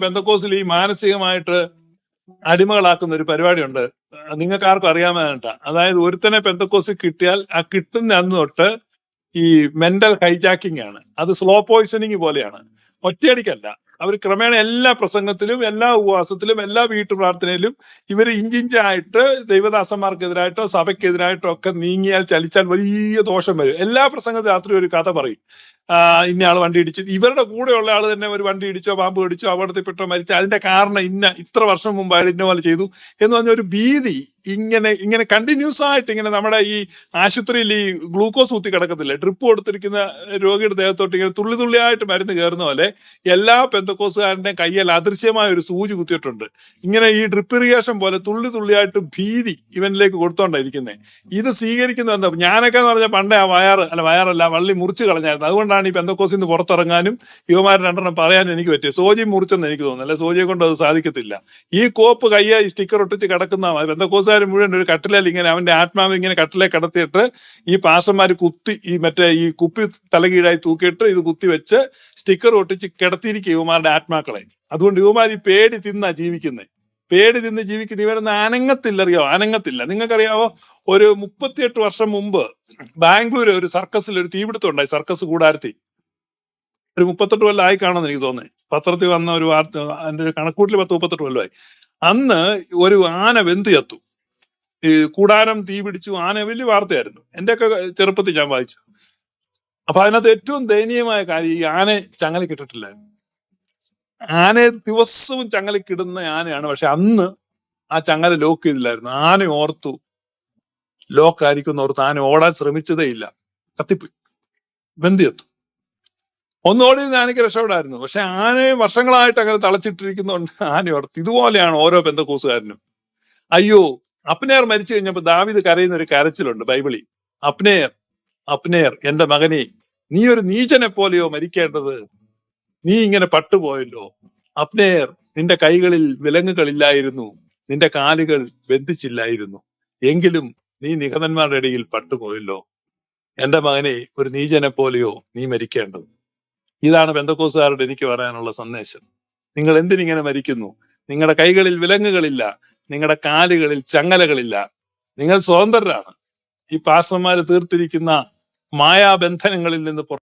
ബന്ധക്കോസിൽ ഈ മാനസികമായിട്ട് അടിമകളാക്കുന്ന ഒരു പരിപാടിയുണ്ട്. നിങ്ങൾക്ക് ആർക്കും അറിയാമെന്നാ അതായത് ഒരുത്തനെ പെന്തക്കോസിൽ കിട്ടിയാൽ ആ കിട്ടുന്ന അന്ന് തൊട്ട് ഈ മെന്റൽ ഹൈജാക്കിംഗ് ആണ്. അത് സ്ലോ പോയിസണിങ് പോലെയാണ്. ഒറ്റയടിക്കല്ല. അവർ ക്രമേണ എല്ലാ പ്രസംഗത്തിലും എല്ലാ ഉപവാസത്തിലും എല്ലാ വീട്ടു പ്രാർത്ഥനയിലും ഇവർ ഇഞ്ചിഞ്ചായിട്ട് ദൈവദാസന്മാർക്കെതിരായിട്ടോ സഭയ്ക്കെതിരായിട്ടോ ഒക്കെ നീങ്ങിയാൽ ചലിച്ചാൽ വലിയ ദോഷം വരും. എല്ലാ പ്രസംഗത്തിലും രാത്രി ഒരു കഥ പറയും. ഇന്നയാൾ വണ്ടി ഇടിച്ച്. ഇവരുടെ കൂടെയുള്ള ആൾ തന്നെ ഒരു വണ്ടി ഇടിച്ചോ പാമ്പ് കടിച്ചോ അപകടത്തിൽപ്പെട്ടോ മരിച്ച അതിന്റെ കാരണം ഇന്ന ഇത്ര വർഷം മുമ്പ് അയാൾ ഇന്ന പോലെ ചെയ്തു എന്ന് പറഞ്ഞ ഒരു ഭീതി ഇങ്ങനെ ഇങ്ങനെ കണ്ടിന്യൂസ് ആയിട്ട് ഇങ്ങനെ നമ്മുടെ ഈ ആശുപത്രിയിൽ ഈ ഗ്ലൂക്കോസ് ഊത്തി കിടക്കത്തില്ലേ? ഡ്രിപ്പ് കൊടുത്തിരിക്കുന്ന രോഗിയുടെ ദേഹത്തോട്ട് ഇങ്ങനെ തുള്ളി തുള്ളിയായിട്ട് മരുന്ന് കയറുന്ന പോലെ എല്ലാ പെന്തക്കോസുകാരന്റെ കയ്യിൽ അദൃശ്യമായ ഒരു സൂചി കുത്തിയിട്ടുണ്ട്. ഇങ്ങനെ ഈ ഡ്രിപ്പ് ഇറിഗേഷൻ പോലെ തുള്ളി തുള്ളിയായിട്ട് ഭീതി ഇവനിലേക്ക് കൊടുത്തോണ്ടായിരിക്കുന്നത് ഇത് സ്വീകരിക്കുന്നത് എന്താ? ഞാനൊക്കെ എന്ന് പറഞ്ഞാൽ പണ്ടേ ആ വയറ് അല്ല വയറല്ല വള്ളി മുറിച്ച് കളഞ്ഞായിരുന്നു. അതുകൊണ്ടാണ് ഈ പെന്തക്കോസിൽ നിന്ന് പുറത്തിറങ്ങാനും യുവമാർ രണ്ടെണ്ണം പറയാൻ എനിക്ക് പറ്റിയത് സോജി മുറിച്ചെന്ന് എനിക്ക് തോന്നുന്നു. അല്ലെ? സോജിയെ കൊണ്ട് അത് സാധിക്കത്തില്ല. ഈ കോപ്പ് കയ്യാ ഈ സ്റ്റിക്കർ ഒട്ടിച്ച് കിടക്കുന്ന പെന്തക്കോസുകാർ മുഴുവൻ ഒരു കട്ടിലെ ഇങ്ങനെ അവന്റെ ആത്മാവ് ഇങ്ങനെ കട്ടിലെ കടത്തിയിട്ട് ഈ പാസന്മാർ കുത്തി ഈ മറ്റേ ഈ കുപ്പി തലകീഴായി തൂക്കിയിട്ട് ഇത് കുത്തി വെച്ച് സ്റ്റിക്കർ ഒട്ടിച്ച് കിടത്തിയിരിക്കും യുവമാരുടെ ആത്മാക്കളെ. അതുകൊണ്ട് യുവമാർ ഈ പേടി തിന്നാ ജീവിക്കുന്നത് പേടി തിന്ന് ജീവിക്കുന്ന ഇവരൊന്നും അനങ്ങത്തില്ല അറിയോ അനങ്ങത്തില്ല. നിങ്ങൾക്കറിയാവോ? ഒരു മുപ്പത്തിയെട്ട് വർഷം മുമ്പ് ബാംഗ്ലൂർ ഒരു സർക്കസിൽ ഒരു തീപിടുത്തം ഉണ്ടായി. സർക്കസ് കൂടാരത്തി ഒരു മുപ്പത്തെട്ട് കൊല്ലം ആയി കാണുമെന്ന് എനിക്ക് തോന്നുന്നത് പത്രത്തിൽ വന്ന ഒരു വാർത്ത അതിന്റെ ഒരു കണക്കൂട്ടിൽ പത്ത് മുപ്പത്തെട്ട് കൊല്ലമായി. അന്ന് ഒരു ആന വെന്ത് ചത്തു. ഈ കൂടാരം തീ പിടിച്ചു. ആന വലിയ വാർത്തയായിരുന്നു. എന്റെയൊക്കെ ചെറുപ്പത്തിൽ ഞാൻ വായിച്ചു. അപ്പൊ അതിനകത്ത് ഏറ്റവും ദയനീയമായ കാര്യം ഈ ആന ചങ്ങല കിട്ടിട്ടില്ലായിരുന്നു ആനയെ ദിവസവും ചങ്ങല കിടുന്ന ആനയാണ്. പക്ഷെ അന്ന് ആ ചങ്ങല ലോക്ക് ചെയ്തില്ലായിരുന്നു. ആന ഓർത്തു. ലോക്ക് ആയിരിക്കുന്ന ഓർത്ത്. ആന ഓടാൻ ശ്രമിച്ചതേ ഇല്ല. കത്തിപ്പോയി. ബന്ധിയെത്തു ഒന്ന് ഓടി ആനയ്ക്ക് രക്ഷപ്പെടായിരുന്നു. പക്ഷെ ആനയെ വർഷങ്ങളായിട്ട് അങ്ങനെ തളച്ചിട്ടിരിക്കുന്നതുകൊണ്ട് ആന ഓർത്ത്. ഇതുപോലെയാണ് ഓരോ ബന്ധക്കൂസുകാരനും. അയ്യോ അപ്നേർ മരിച്ചു കഴിഞ്ഞപ്പോ ദാവിദ് കരയുന്ന ഒരു കരച്ചിലുണ്ട് ബൈബിളിൽ. അപ്നേർ അപ്നേർ എന്റെ മകനെ നീ ഒരു നീചനെ പോലെയോ മരിക്കേണ്ടത്? നീ ഇങ്ങനെ പട്ടുപോയല്ലോ. അപ്നേർ നിന്റെ കൈകളിൽ വിലങ്ങുകളില്ലായിരുന്നു. നിന്റെ കാലുകൾ ബന്ധിച്ചില്ലായിരുന്നു. എങ്കിലും നീ നിഹതന്മാരുടെ ഇടയിൽ പട്ടുപോയല്ലോ. എന്റെ മകനെ ഒരു നീചനെ പോലെയോ നീ മരിക്കേണ്ടത്. ഇതാണ് ബന്ധക്കോസുകാരോട് എനിക്ക് പറയാനുള്ള സന്ദേശം. നിങ്ങൾ എന്തിനിങ്ങനെ മരിക്കുന്നു? നിങ്ങളുടെ കൈകളിൽ വിലങ്ങുകളില്ല. നിങ്ങളുടെ കാലുകളിൽ ചങ്ങലകളില്ല. നിങ്ങൾ സ്വതന്ത്രരാണ്. ഈ പാസ്റ്റർമാര് തീർത്തിരിക്കുന്ന മായാബന്ധനങ്ങളിൽ നിന്ന് പുറ-